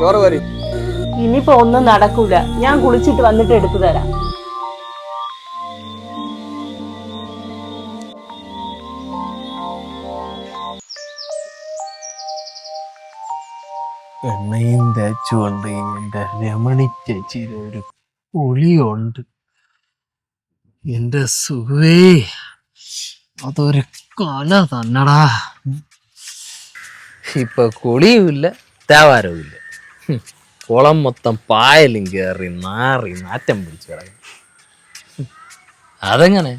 ചോറ് പോരി. ഇനിയിപ്പോ ഒന്നും നടക്കൂല. ഞാൻ കുളിച്ചിട്ട് വന്നിട്ട് എടുത്തു തരാം. എണ്ണയും തേച്ചുകൊണ്ട് എന്റെ രമണി ചേച്ചിയുടെ ഒരു ഒളിയുണ്ട് എന്റെ സുഖേ അതൊരു കല തന്നടാ. ഇപ്പൊ കുളിയുമില്ല തേവാരവുമില്ല. കുളം മൊത്തം പായലും കയറി നാറി നാറ്റം പിടിച്ചു കിടക്കും. അതെങ്ങനെ?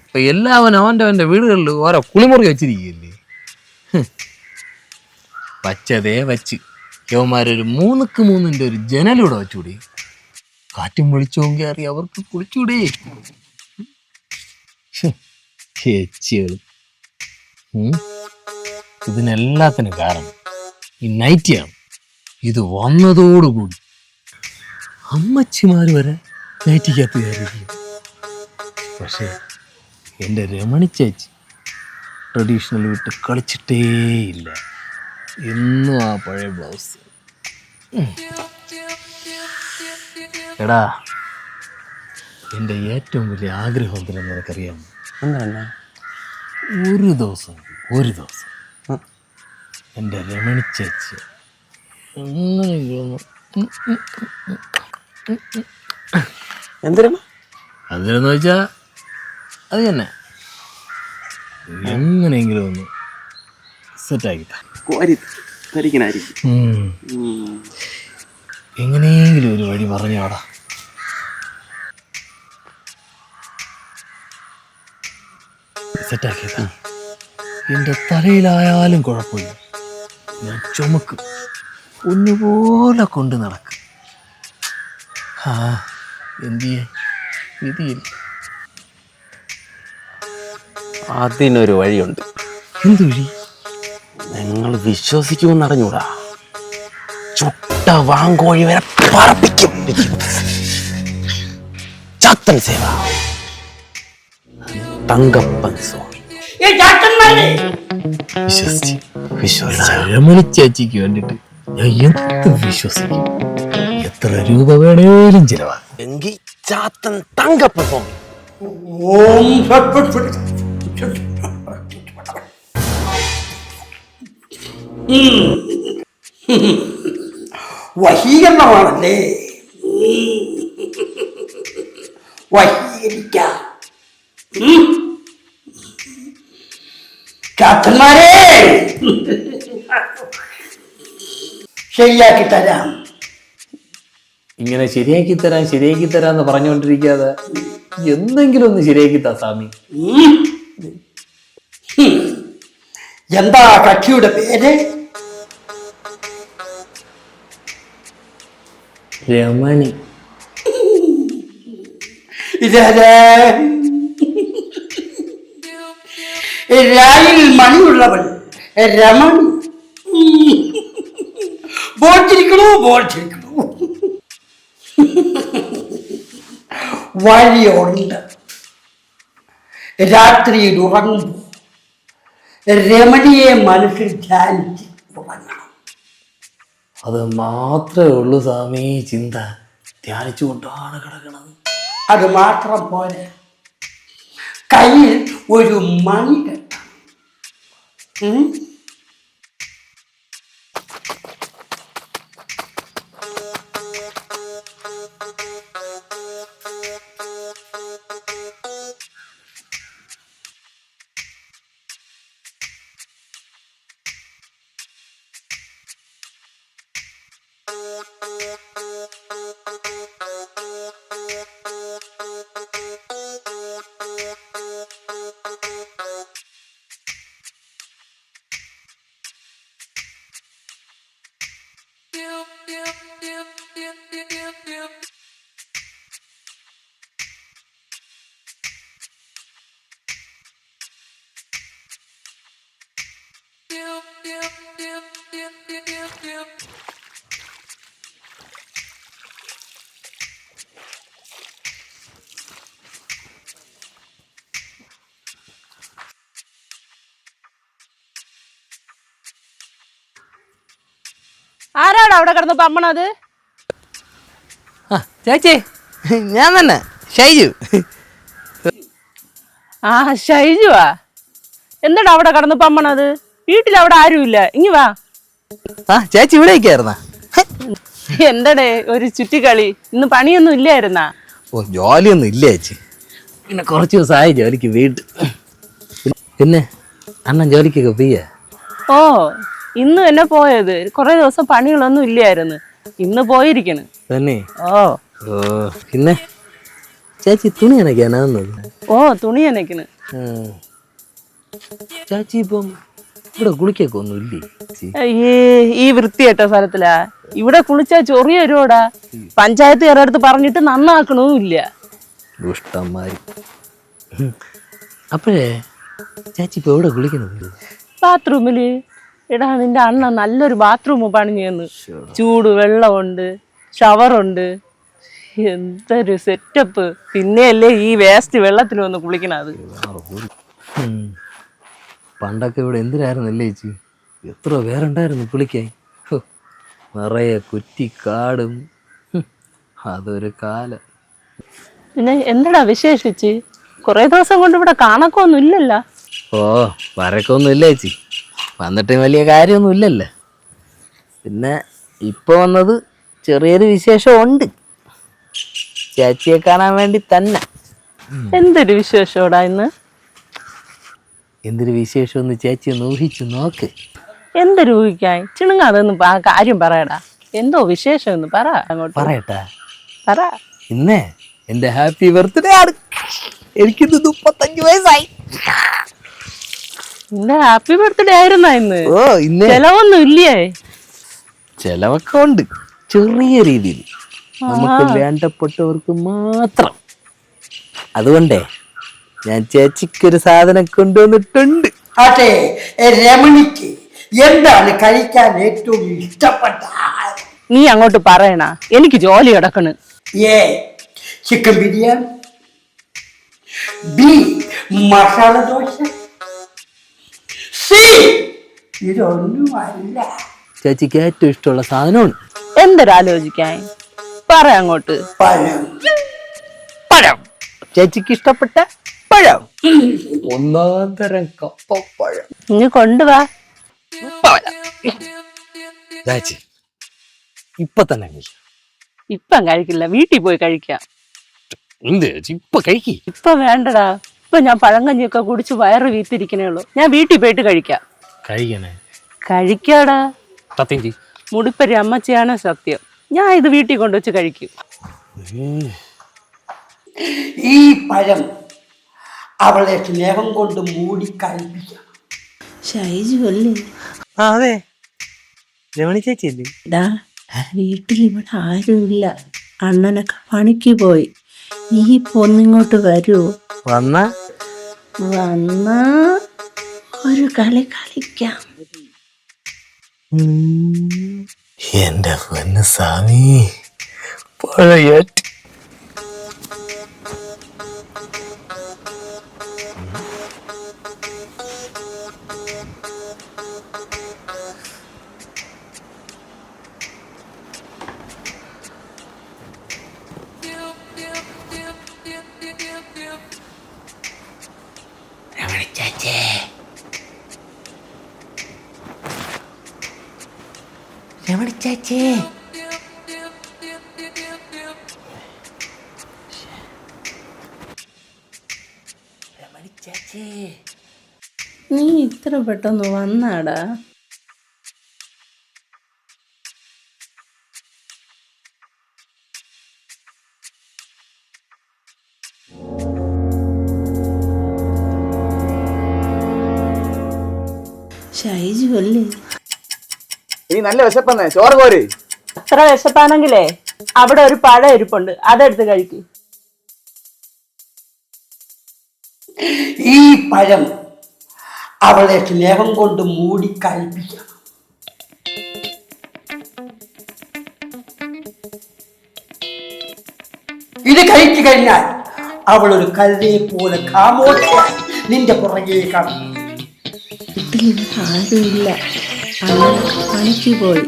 ഇപ്പൊ എല്ലാവനും അവന്റെ അവന്റെ വീടുകളിൽ ഓരോ കുളിമുറി വെച്ചിരിക്കുകയല്ലേ? പച്ചതേ വച്ച്. യവന്മാരൊരു മൂന്നുക്ക് മൂന്നിന്റെ ഒരു ജനലൂടെ വെച്ചുകൂടി കാറ്റും വിളിച്ചോം കയറി അവർക്ക് കുളിച്ചൂടെ. ചേച്ചികൾ ഇതിനെല്ലാത്തിനും കാരണം ഈ നൈറ്റിയാണ്. ഇത് വന്നതോടുകൂടി അമ്മച്ചിമാർ വരെ നൈറ്റിക്കകത്ത് കയറിയിരിക്കും പക്ഷേ എന്റെ രമണി ചേച്ചി ട്രഡീഷണൽ വിട്ട് കളിച്ചിട്ടേയില്ല എന്നും ആ പഴയ ബ്ലൗസ് എടാ എന്റെ ഏറ്റവും വലിയ ആഗ്രഹം എന്തിനെന്ന് നിനക്കറിയാമോ? എന്താണ്? ഒരു ദിവസം ഒരു ദിവസം. എന്റെ രമണി ചേച്ചി. എന്തിനാ അതിനെന്ന് വെച്ചാ അത് തന്നെ. എങ്ങനെയെങ്കിലും ഒന്ന് സെറ്റാക്കിട്ടാ കോരി ധരിക്കണായിരിക്കും. എങ്ങനെയെങ്കിലും ഒരു വഴി പറഞ്ഞാടാ. സെറ്റാക്കിയതാ എന്റെ തലയിലായാലും കുഴപ്പമില്ല. ഞാൻ ചുമക്കും. ഒന്നുപോലെ കൊണ്ട് നടക്കും. ആ എന്തിയെ വിധിയില്ല അതിനൊരു വഴിയുണ്ട്. എന്ത് വഴി? നിങ്ങൾ വിശ്വസിക്കുമെന്ന് അറിഞ്ഞൂടാ ചുട്ട വാങ്കോഴി വരെ പറപ്പിക്കും. ചത്തൻ സേവ. തങ്കപ്പൻ സ്വാമി. രമണി ചേച്ചിക്ക് വേണ്ടിട്ട് ഞാൻ എന്ത് വിശ്വസിക്കും? എത്ര രൂപ വേണേലും ചിലവാ എങ്കിൽ ചാത്തൻ തങ്കപ്പൻ സ്വാമി ഓം സത്പുരുഷ വശീകരണമാണല്ലേ ഉം. ശരിയാക്കി തരാം. ഇങ്ങനെ ശരിയാക്കി തരാം ശരിയാക്കി തരാന്ന് പറഞ്ഞുകൊണ്ടിരിക്കാതെ എന്തെങ്കിലും ഒന്ന് ശരിയാക്കി താ സ്വാമി. എന്താ കക്ഷിയുടെ പേര്? രമണി. ഇതേ. രായിൽ മണിയുള്ളവൾ. രമണി ബോധിരിക്കണോ ബോധിരിക്കണോ വഴിയുണ്ട്. രാത്രിയിൽ ഉറങ്ങുമ്പോൾ രമണിയെ മനസ്സിൽ ധ്യാനിച്ച് ഉറങ്ങണം. അത് മാത്രമേ ഉള്ളൂ സ്വാമി. ചിന്ത. ധ്യാനിച്ചുകൊണ്ടാണ് കിടക്കണത് അത് മാത്രം പോലെ കയ്യിൽ ഒരു മണി 嗯。ആരാണ് അവിടെ കിടന്ന് പമ്മണത്? ചേച്ചി. ഞാൻ തന്നെ. ഷൈജു. ആ ഷൈജു ഷൈജുവാ? എന്താടാ അവിടെ കടന്ന് പമ്മണത്? വീട്ടിൽ അവിടെ ആരുമില്ല. ഇങ്ങി വാ. ആ ചേച്ചി ഇവിടെ ഇരിക്കായിരുന്നാ എന്തടേ ഒരു ചുറ്റിക്കളി? ഇന്ന് പണിയൊന്നും ഇല്ലായിരുന്നാ? ഓ ജോലിയൊന്നും ഇല്ല ചേച്ചി. പിന്നെ കുറച്ച് ദിവസമായി ജോലിക്ക് വീട്ട്. പിന്നെ അണ്ണൻ ജോലിക്കൊക്കെ പോയ ഓ ഇന്ന് എന്നെ പോയത്. കുറെ ദിവസം പണികളൊന്നും ഇല്ലായിരുന്നു. ഇന്ന് പോയിരിക്കണ്. തന്നെ? ഓ. ഓ പിന്നെ? ചേച്ചി തുണി നനയ്ക്കാനാന്നത് ഓ തുണി നനയ്ക്കണ് ചേച്ചി ഇപ്പം ഇവിടെ കുളിക്കൊക്കെ ഒന്നും ഇല്ലേ ഈ അയ്യേ ഈ വൃത്തികെട്ട സ്ഥലത്തിലാ. ഇവിടെ കുളിച്ചാ ചൊറിയ വരുവോടാ പഞ്ചായത്ത് അടുത്ത് പറഞ്ഞിട്ട് നന്നാക്കണവും ഇല്ല. ദുഷ്ടന്മാര്. അപ്പോഴേ ചേച്ചി ഇപ്പൊ എവിടെ കുളിക്കുന്നത് ബാത്റൂമിൽ. എടാ നിന്റെ അണ്ണ നല്ലൊരു ബാത്റൂം പണിഞ്ഞു തന്നു ചൂട് വെള്ളമുണ്ട് ഷവറുണ്ട്. എന്തൊരു സെറ്റപ്പ് പിന്നെയല്ലേ ഈ വേസ്റ്റ് വെള്ളത്തിൽ വന്ന് കുളിക്കണത്. പണ്ടൊക്കെ ഇവിടെ എന്തിനായിരുന്നല്ലേ ചേച്ചി? എത്ര പേരുണ്ടായിരുന്നു കുളിക്കാൻ? ഹോ, നിറയെ കുറ്റിക്കാടും. കാടും അതൊരു കാലം. പിന്നെ എന്തടാ വിശേഷിച്ച്? കുറെ ദിവസം കൊണ്ട് ഇവിടെ കാണക്കൊന്നും ഇല്ലല്ലോ. ഓ വരക്കൊന്നും ഇല്ല ചേച്ചി. വന്നിട്ട് വലിയ കാര്യമൊന്നും ഇല്ലല്ലോ. പിന്നെ ഇപ്പൊ വന്നത് ചെറിയൊരു വിശേഷം ഉണ്ട് ചേച്ചിയെ കാണാൻ വേണ്ടി തന്നെ. എന്തൊരു വിശേഷോടാ ഇന്ന്? എന്തൊരു വിശേഷം ഒന്ന് ചേച്ചി ഒന്ന് ഊഹിച്ചു നോക്ക്. എന്തൊരു ഊഹിക്കാൻ? ചിണുങ്ങാതൊന്ന് ആ കാര്യം പറയടാ. എന്തോ വിശേഷം എന്ന് പറ അങ്ങോട്ട്. പറയട്ടാ. പറ. ഇന്നേ എന്റെ ഹാപ്പി ബർത്ത്ഡേ ആണ്. എനിക്കിന്ന് മുപ്പത്തഞ്ച് വയസ്സായി. ഇന്ന് ഹാപ്പി ബർത്ത്ഡേ ആയിരുന്ന ഇന്ന്? ഓ ഇന്നേ. ചെലവൊന്നും ഇല്ലേ? ചെലവൊക്കെ ഉണ്ട്. ചെറിയ രീതിയിൽ. നമുക്ക് വേണ്ടപ്പെട്ടവർക്ക് മാത്രം. അതുകൊണ്ടേ ഞാൻ ചേച്ചിക്കൊരു സാധനം കൊണ്ടുവന്നിട്ടുണ്ട്. അതെ രമണിക്ക് എന്താണ് കഴിക്കാൻ ഏറ്റവും ഇഷ്ടപ്പെട്ട? നീ അങ്ങോട്ട് പറയണ. എനിക്ക് ജോലി കിടക്കണ്. A chicken biryani B masala dosa C ഇതൊന്നും ഇതൊന്നുമല്ല. ചേച്ചിക്ക് ഏറ്റവും ഇഷ്ടമുള്ള സാധനമാണ്. എന്തൊരാലോചിക്കാൻ? പറ അങ്ങോട്ട്. പഴം. പഴം. ചേച്ചിക്ക് ഇഷ്ടപ്പെട്ട പഴം. ഒന്നാം തരം കപ്പപ്പഴം ഇനി കൊണ്ടുവാ. ചേച്ചി ഇപ്പൊ തന്നെ. ഇപ്പം കഴിക്കില്ല വീട്ടിൽ പോയി കഴിക്കാം. എന്ത് ചേച്ചി ഇപ്പൊ കഴിക്കി? ഇപ്പൊ വേണ്ടടാ. ഇപ്പൊ ഞാൻ പഴങ്കഞ്ഞിയൊക്കെ കുടിച്ച് വയറ് വീത്തിരിക്കണേ ഉള്ളൂ. ഞാൻ വീട്ടിൽ പോയിട്ട് കഴിക്കാം. കഴിക്കണേ. കഴിക്കാടാ. സത്യം മുടിപ്പരി അമ്മച്ചിയാണ് സത്യം. ഞാൻ ഇത് വീട്ടിൽ കൊണ്ടുവച്ച് കഴിക്കും. ഈ പഴം അവളെ സ്നേഹം കൊണ്ട് മൂടി കഴിപ്പിക്കണം. ഷൈജു അല്ലേ? ആ അതെ. രമണി ചേച്ചി അല്ലേ ഡാ വീട്ടിൽ ഇവിടെ ആരുമില്ല. അണ്ണനൊക്കെ പണിക്ക് പോയി. നീ പൊന്നിങ്ങോട്ട് വരൂ. വന്ന? വന്നാ ഒരു കളി കളിക്കാം. എന്റെ പൊന്ന് സ്വാമി പഴയ നീ ഇത്ര പെട്ടെന്ന് വന്നാടാ. ഷൈജു അല്ലേ? ഇനി നല്ല വിശപ്പന്നേ ചോറ് പോര്. അത്ര വിശപ്പാണെങ്കിലേ അവിടെ ഒരു പഴം ഇരിപ്പുണ്ട് അതെടുത്ത് കഴിക്കും. ഈ പഴം അവളെ സ്നേഹം കൊണ്ട് മൂടി കഴിപ്പിക്കണം ഇത് കഴിച്ചു കഴിഞ്ഞാൽ അവൾ ഒരു കല്ലേ പോലെ കാമോട്ടി നിന്റെ പുറകെ കാണും. ആരുമില്ല. അണ്ണനൊക്കെ പണിക്ക് പോയി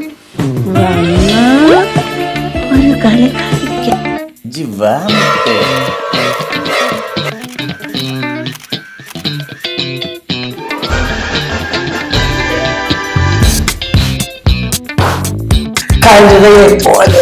ഒരു കളി കളിക്കാം മുത്തേ. പോലെ